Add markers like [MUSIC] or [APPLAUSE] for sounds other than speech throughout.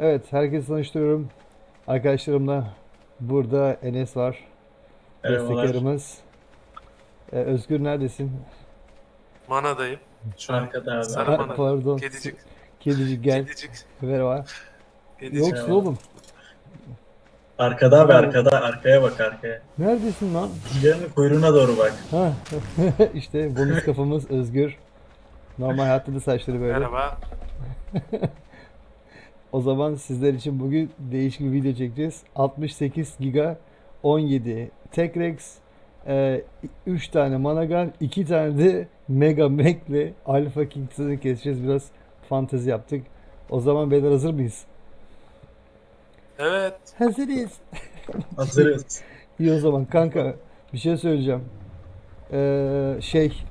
Evet, herkesi tanıştırıyorum. Arkadaşlarımla burada Enes var. Merhabalar. Bestekarımız. Ee, Özgür neredesin? Manadayım. Şu an Arkada abi. Sarı Ha, mana. Pardon. Kedicik. Kedicik gel. Kedicik. Merhaba. Kedicik. Yoksun oğlum. Arkada abi arkada. Arkaya bak arkaya. Neredesin lan? Diğerinin kuyruğuna doğru bak. Ha. [LAUGHS] işte bonus kafamız Özgür. Normal hayatta da saçları böyle. Merhaba. [LAUGHS] O zaman sizler için bugün değişik bir video çekeceğiz. 68 giga 17 Tekrex 3 tane Managan 2 tane de Mega Mac ile Alpha Kings'ini keseceğiz. Biraz fantezi yaptık. O zaman beyler hazır mıyız? Evet. Hazırız. [LAUGHS] Hazırız. İyi o zaman kanka bir şey söyleyeceğim. Ee, şey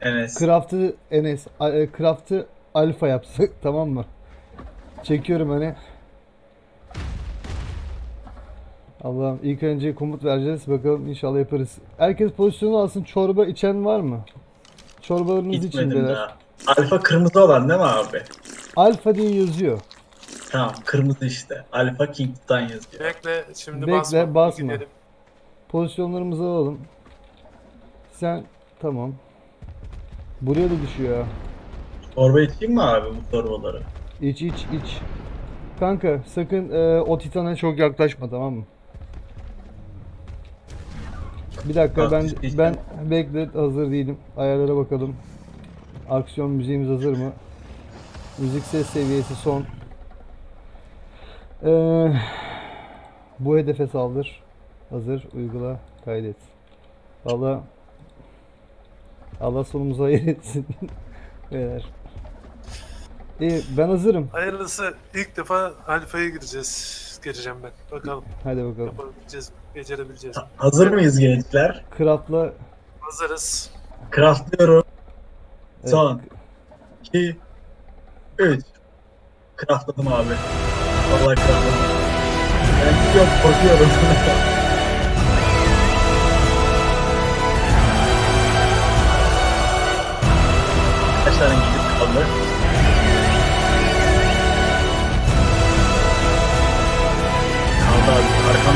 Enes. Craft'ı Enes e, Craft'ı Alpha yapsak [LAUGHS] tamam mı? Çekiyorum hani. Allah'ım ilk önce komut vereceğiz. Bakalım inşallah yaparız. Herkes pozisyonu alsın. Çorba içen var mı? Çorbalarınız için Gitmedim beyler. daha. Alfa kırmızı olan değil mi abi? Alfa diye yazıyor. Tamam kırmızı işte. Alfa King'den yazıyor. Bekle. Şimdi Bekle, basma. basma. Gidelim. Pozisyonlarımızı alalım. Sen tamam. Buraya da düşüyor. ha. Torba içeyim mi abi bu torbaları? İç iç iç. Kanka sakın e, o titana çok yaklaşma tamam mı? Bir dakika ben ben bekle hazır değilim. Ayarlara bakalım. Aksiyon müziğimiz hazır mı? Müzik ses seviyesi son. Ee, bu hedefe saldır. Hazır. Uygula. Kaydet. Allah Allah sonumuzu hayır etsin. [LAUGHS] Beyler. İyi ben hazırım. Hayırlısı ilk defa alfaya gireceğiz. Gireceğim ben. Bakalım Hadi bakalım. yapabileceğiz mi? Becerebileceğiz mi? Ha- Hazır mıyız gençler? Craft'la Hazırız. Craftlıyorum. evet, Son. 2 3 Craftladım abi. Vallahi craftladım. Ben gidiyorum korkuyorum. [LAUGHS] Kaç tane gidip? Kaldı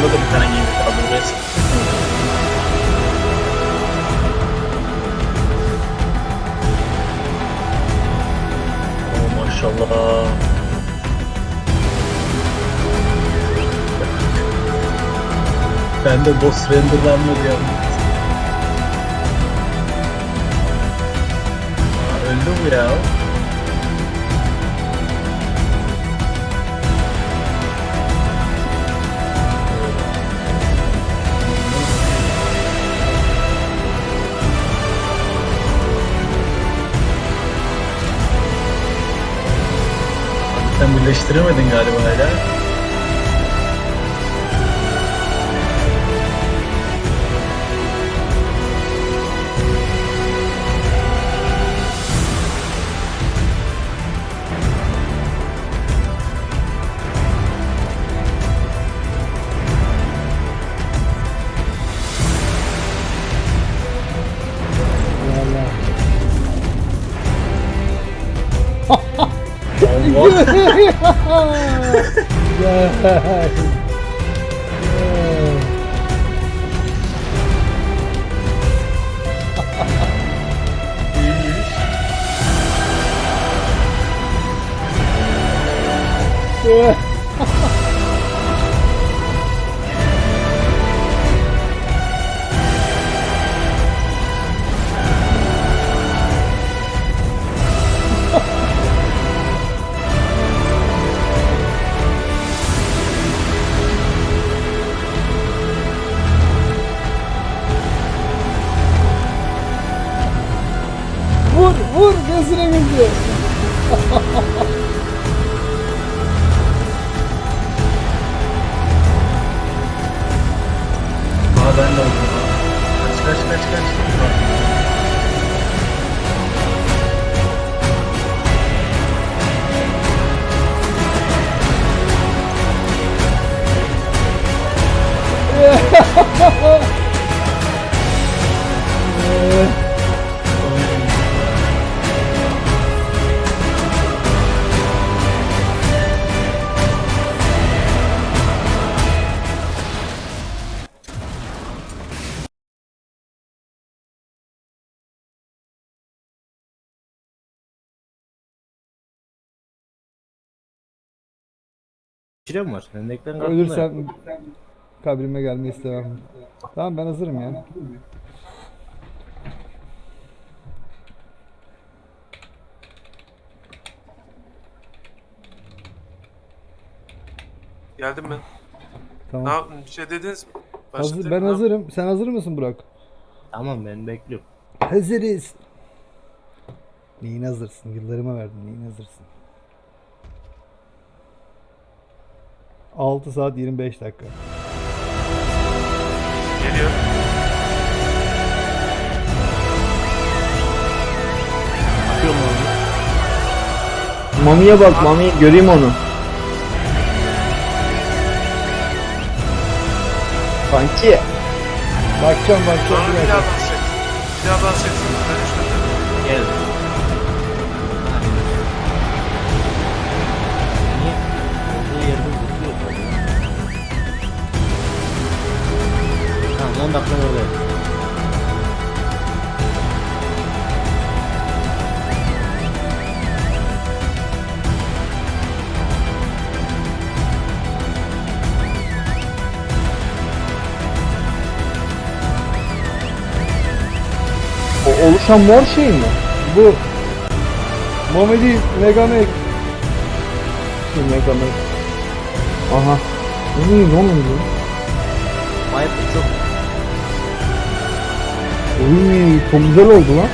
Arkamda da bir tane giyip kaldı. Buraya Oh maşallah. Ben de boss renderlanmadı ya. Aa, Öldü bu ya. Birleştiremedin galiba hala. Allah. Gel. [LAUGHS] Aa ben de hemşirem var. Hendeklerin altında. Ölürsem kabrime gelmeyi istemem. Tamam ben hazırım ya. Geldim ben. Tamam. Ne yaptın? Bir şey dediniz mi? Hazır, Başladı ben hazırım. Sen hazır mısın Burak? Tamam ben bekliyorum. Hazırız. Neyin hazırsın? Yıllarıma verdin. Neyin hazırsın? 6 saat 25 dakika. Geliyor. Atıyorum onu. Mami'ye bak Mami göreyim onu. Kanki. Bakacağım bakacağım Sonra bir daha basacak. Bir daha basacaksın. Dönüşte. Gel. 10 dakika orada. O oluşan mor şey mi? Bu. Momedi Megamek. Şu Mega Man. Aha. Ne ne bu? Viper çok Oy çok güzel oldu lan.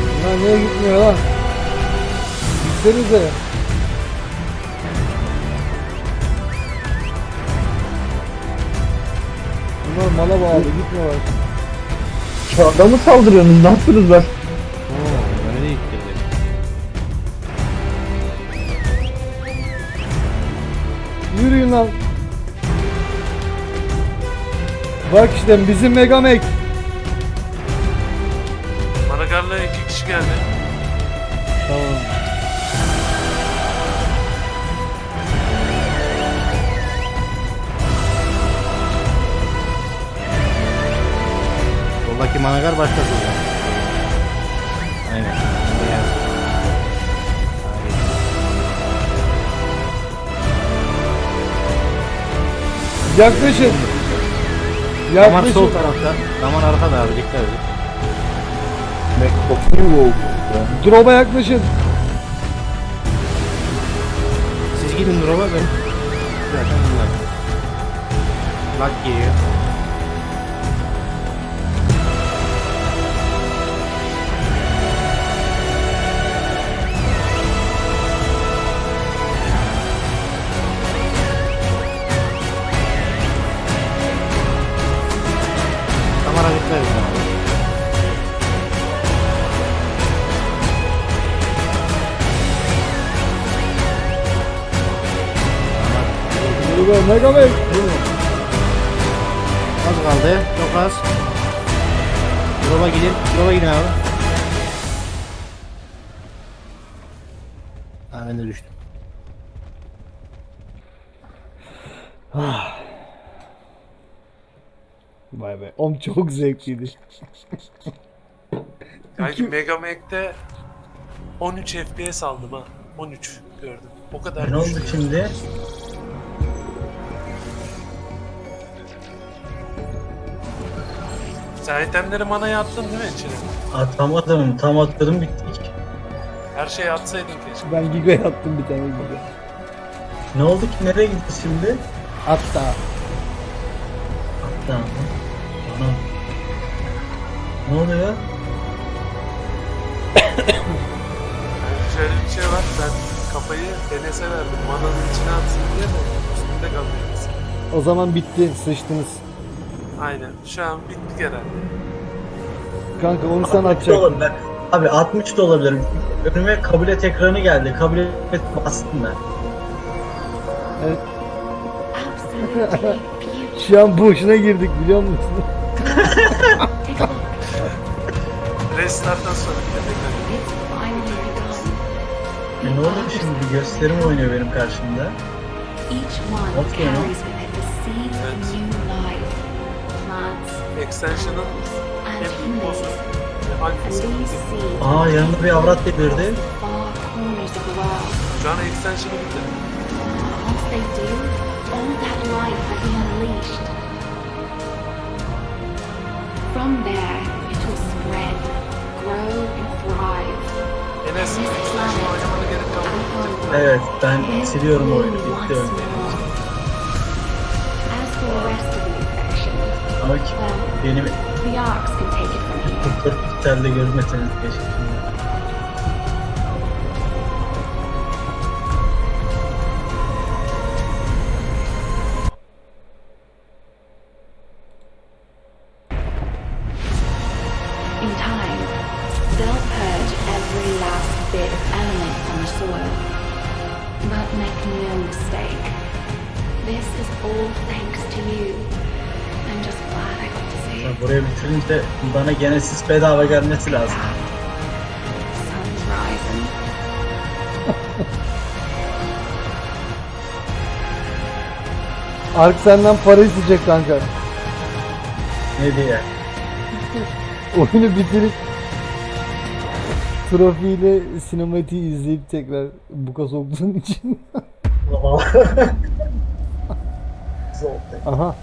Bunlar niye gitmiyor lan? Gitsenize. Bunlar mala bağlı gitmiyorlar. Kağıda mı saldırıyorsunuz? Ne yaptınız lan? Oo, ittirdi. Yürüyün lan. Bak işte bizim Megamek. Managar'la iki kişi geldi. Tamam. Soldaki managar başkası. Aynen. Buraya. Yaklaşın. Damar sol Yaklaşın. tarafta. Damar arkada abi dikkat edin. Çok iyi oldu. Drop'a yaklaşın. Siz gidin drop'a ben. Zaten bunlar. Geliyor. Megamek. Az kaldı. Çok az. Drop'a gidin. Drop'a gidin abi. Ha ben de düştüm. Vay be. Om çok zevkliydi. Kanki Megamek'te 13 FPS aldım ha. 13 gördüm. O kadar Ne oldu düştü. şimdi? Sen itemleri manaya attın değil mi içine? Atamadım. Tam atladım bittik. Her şeyi atsaydın keşke. Ben Giga'ya attım bir tane Giga. Ne oldu ki? Nereye gitti şimdi? Hatta. Atla mı? Anam. Ne oluyor? Yani şöyle bir şey var. Ben kafayı Enes'e verdim. Mananın içine atsın diye de üstünde kalıyor. O zaman bitti. Sıçtınız. Aynen. Şu an bittik herhalde. Kanka onu sen 60 da atacaksın. olabilir. Abi 60 da olabilir. Önüme kabul et ekranı geldi. Kabul et bastım ben. Evet. Absolutely beautiful. Şu an boşuna girdik biliyor musun? [LAUGHS] Restarttan sonra bir de tekrar. It's finally begun. E ne oldu şimdi? Gösterim oynuyor benim karşımda. Each one What's going on? carries with it the seeds of That's- new life. Plants, Extension'ın and en büyük bossu. alfası. Aa yanında bir avrat. Şu an extension'ı. From there, it will spread, grow, and thrive. Enes gerek kalmadı. grow Evet ben siliyorum oyunu. Bitti once Ama ki well, benim the arcs can take it from here. 44 pikselde görmeseniz keşke. In time, they'll purge every last bit of element from the soil. But make no mistake, this is all thanks to you. İt. buraya bitirince bana Genesis bedava gelmesi lazım. [LAUGHS] Ark senden para isteyecek kanka. Ne diye. [LAUGHS] Oyunu bitirip trofiyle sinematiği izleyip tekrar buka soktuğun için. [LAUGHS] Aha.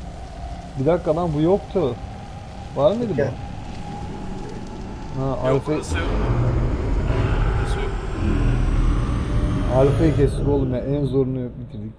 Bir dakika lan bu yoktu. Var mıydı bu? Ha, Yok alfa, burası yok. Burası yok. alfayı kestik oğlum ya. En zorunu bitirdik.